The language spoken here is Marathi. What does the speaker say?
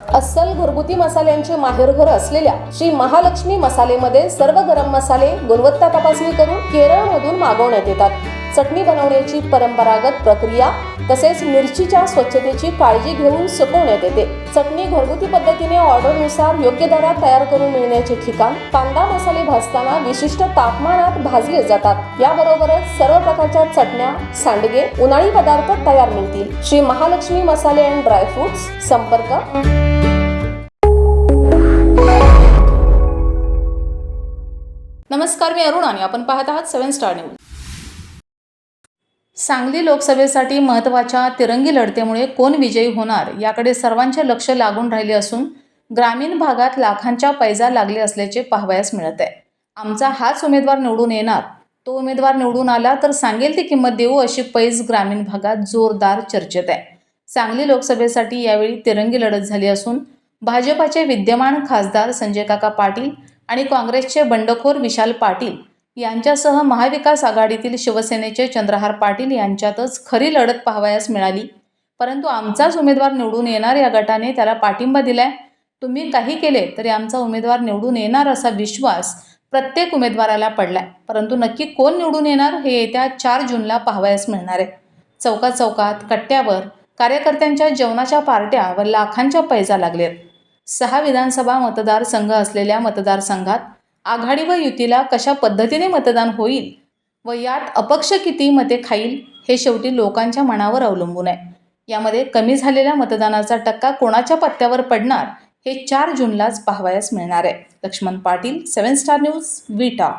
अस्सल घरगुती मसाल्यांचे माहेरघर असलेल्या श्री महालक्ष्मी मसालेमध्ये सर्व गरम मसाले गुणवत्ता तपासणी करून केरळमधून मागवण्यात येतात. चटणी बनवण्याची परंपरागत प्रक्रिया तसेच मिरचीच्या स्वच्छतेची काळजी घेऊन सुकवण्यात येते. चटणी घरगुती पद्धतीने ऑर्डरनुसार योग्य दरात तयार करून मिळण्याचे ठिकाण कांदा मसाले भाजताना विशिष्ट तापमानात भाजले जातात. याबरोबरच सर्व प्रकारच्या चटण्या सांडगे उन्हाळी पदार्थ तयार मिळतील. श्री महालक्ष्मी मसाले अँड ड्रायफ्रुट्स संपर्क. नमस्कार मी अरुण आणि आपण पाहत आहात सेवन स्टार न्यूज. सांगली लोकसभेसाठी महत्त्वाच्या तिरंगी लढतीमुळे कोण विजयी होणार याकडे सर्वांचे लक्ष लागून राहिले असून ग्रामीण भागात लाखांच्या पैजा लागले असल्याचे पाहावयास मिळत आहे. आमचा हाच उमेदवार निवडून येणार तो उमेदवार निवडून आला तर सांगेल ती किंमत देऊ अशी पैज ग्रामीण भागात जोरदार चर्चेत आहे. सांगली लोकसभेसाठी यावेळी तिरंगी लढत झाली असून भाजपाचे विद्यमान खासदार संजय काका पाटील आणि काँग्रेसचे बंडखोर विशाल पाटील यांच्यासह महाविकास आघाडीतील शिवसेनेचे चंद्रहार पाटील यांच्यातच खरी लढत पाहावयास मिळाली. परंतु आमचाच उमेदवार निवडून येणार या गटाने त्याला पाठिंबा दिलाय. तुम्ही काही केले तरी आमचा उमेदवार निवडून येणार असा विश्वास प्रत्येक उमेदवाराला पडलाय. परंतु नक्की कोण निवडून येणार हे येत्या चार जूनला पाहावयास मिळणार आहे. चौकात चौकात कट्ट्यावर कार्यकर्त्यांच्या जेवणाच्या पार्ट्या व लाखांच्या पैजा लागलेत. सहा विधानसभा मतदारसंघ असलेल्या मतदारसंघात आघाडी व युतीला कशा पद्धतीने मतदान होईल व यात अपक्ष किती मते खाईल हे शेवटी लोकांच्या मनावर अवलंबून आहे. यामध्ये कमी झालेल्या मतदानाचा टक्का कोणाच्या पत्त्यावर पडणार हे चार जूनलाच पाहावयास मिळणार आहे. Laxman Patil seven star news Vita.